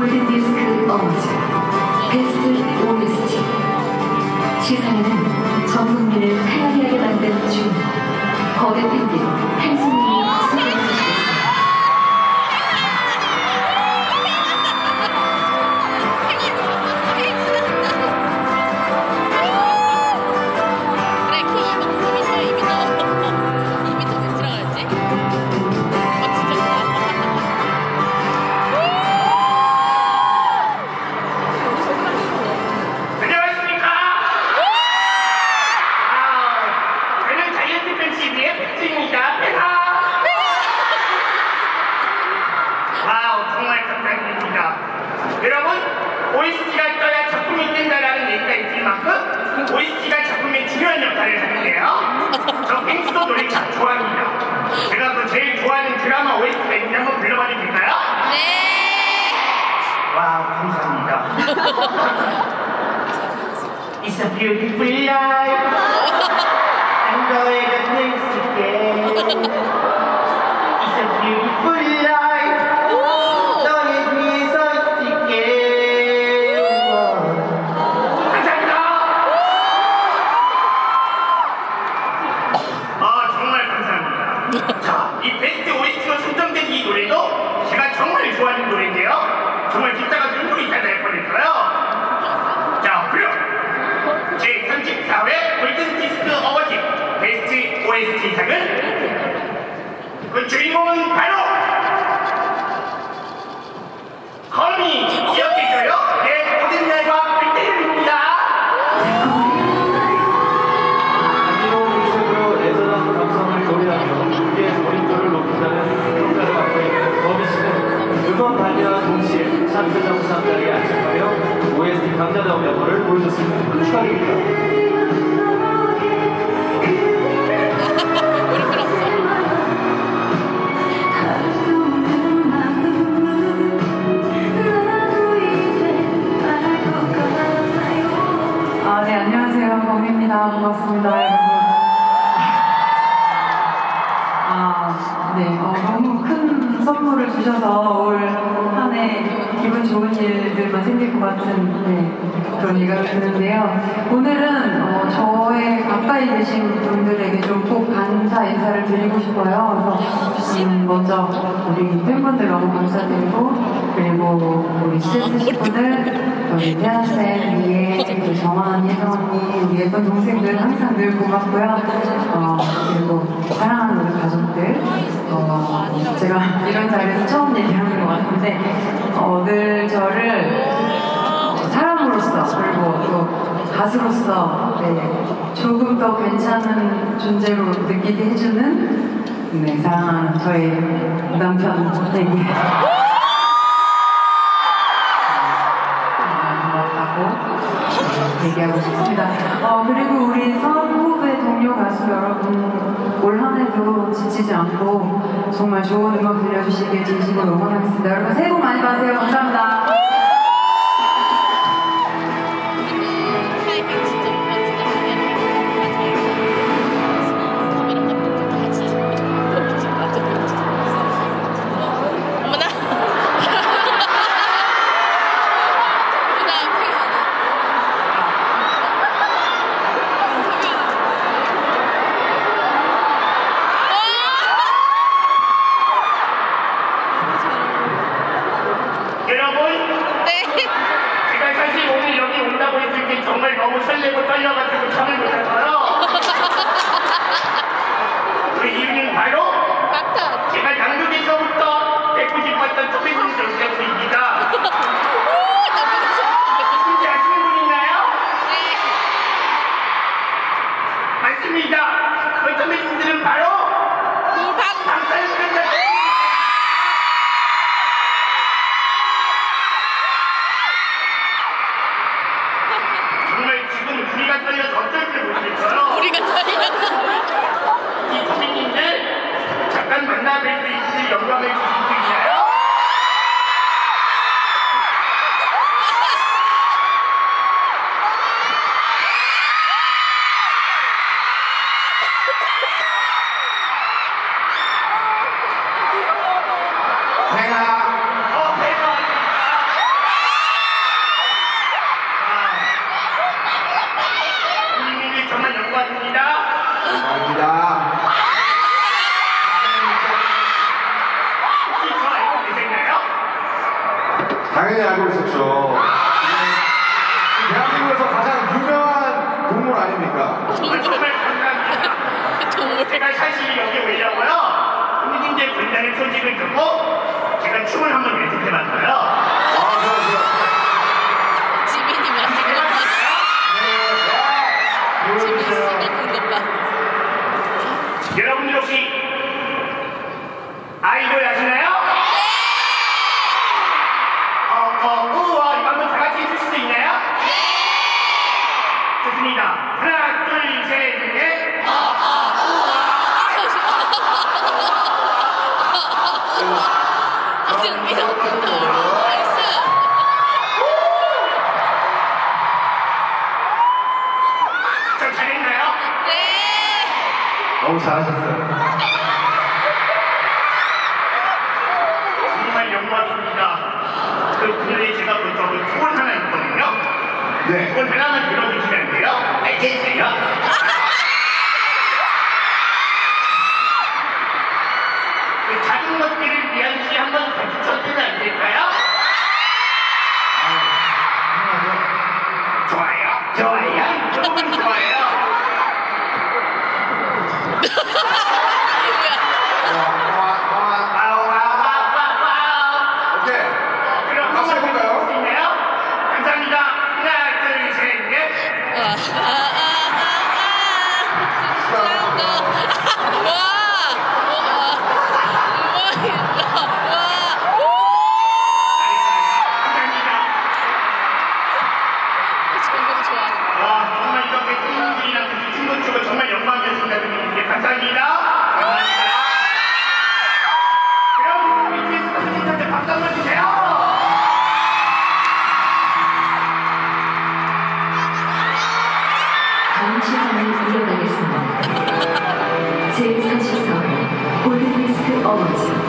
골든디스크 어워즈 베스트 OST 시상에는 OST가 작품의 중요한 역할을 하는데요. 저 펭수도 노래 참 좋아합니다. 제가 그 제일 좋아하는 드라마 OST가 있는데 한번 불러봐도 될까요? 네. 와우, 감사합니다. It's a beautiful life. I'm going to dance again. 정말 감사합니다. 자, 이 베스트 OST로 선정된 이 노래도 제가 정말 좋아하는 노래인데요. 정말 듣다가 눈물이 다 날 뻔했어요. 자, 그럼 제 34회 골든 디스크 어워즈 베스트 OST상은 그 주인공은 바로 강자다운 면모를 보여줬습니다. 축하드립니다. 아, 네, 안녕하세요. 범입니다. 반갑습니다. 아, 네, 어, 너무 큰 선물을 주셔서 올 한 해 기분 좋은 일들만 생길 것 같은 네, 예감이 드는데요. 오늘은 어, 저의 가까이 계신 분들에게 좀 꼭 감사 인사를 드리고 싶어요. 그래서 음, 먼저 우리 팬분들 너무 감사드리고 그리고 우리 식구들 우리 태아쌤, 리에, 그리고 정원, 혜정 언니, 우리 예쁜 동생들 항상 늘 고맙고요. 어, 그리고 사랑하는 우리 가족들. 어, 제가 이런 자리에서 처음 얘기하는 것 같은데, 어, 늘 저를 어, 사람으로서, 그리고 또 가수로서, 네, 조금 더 괜찮은 존재로 느끼게 해주는, 네, 사랑하는 저의 남편, 네. 고맙다고 얘기하고 싶습니다. 어, 그리고 우리 선후배 동료 가수 여러분, 올 한 해도 지치지 않고 정말 좋은 음악 들려주시길 진심으로 응원하겠습니다. 여러분, 새해 복 많이 받으세요. 감사합니다. 아시는 분 있나요? 맞습니다. 그 선배님들은 바로 방탄소년단 정말 지금 귀가 떨려서 어쩔 줄 모르겠어요. 우리가 저희가 이 선배님들 잠깐 만나 뵐 수 있을 영광을 주실 빨리 여기 오려고요. 홍진재 군단의 소식을 듣고 제가 춤을 한번 연습해봤어요. 아, 좋아, 좋아. 지민이 멋진 것 봐. 지민이 보여주세요. 생각한 것 봐. 여러분들 혹시 너무 잘하셨어요. 정말 영광입니다. 그 근래 제가 그 소원 하나 있거든요. 네. 소원 하나만 들어주시면 안 돼요? 알겠어요? 그 작은 것들을 위한 시 한번 같이 쳐주면 안 될까요? 2024년 골든디스크 어워즈.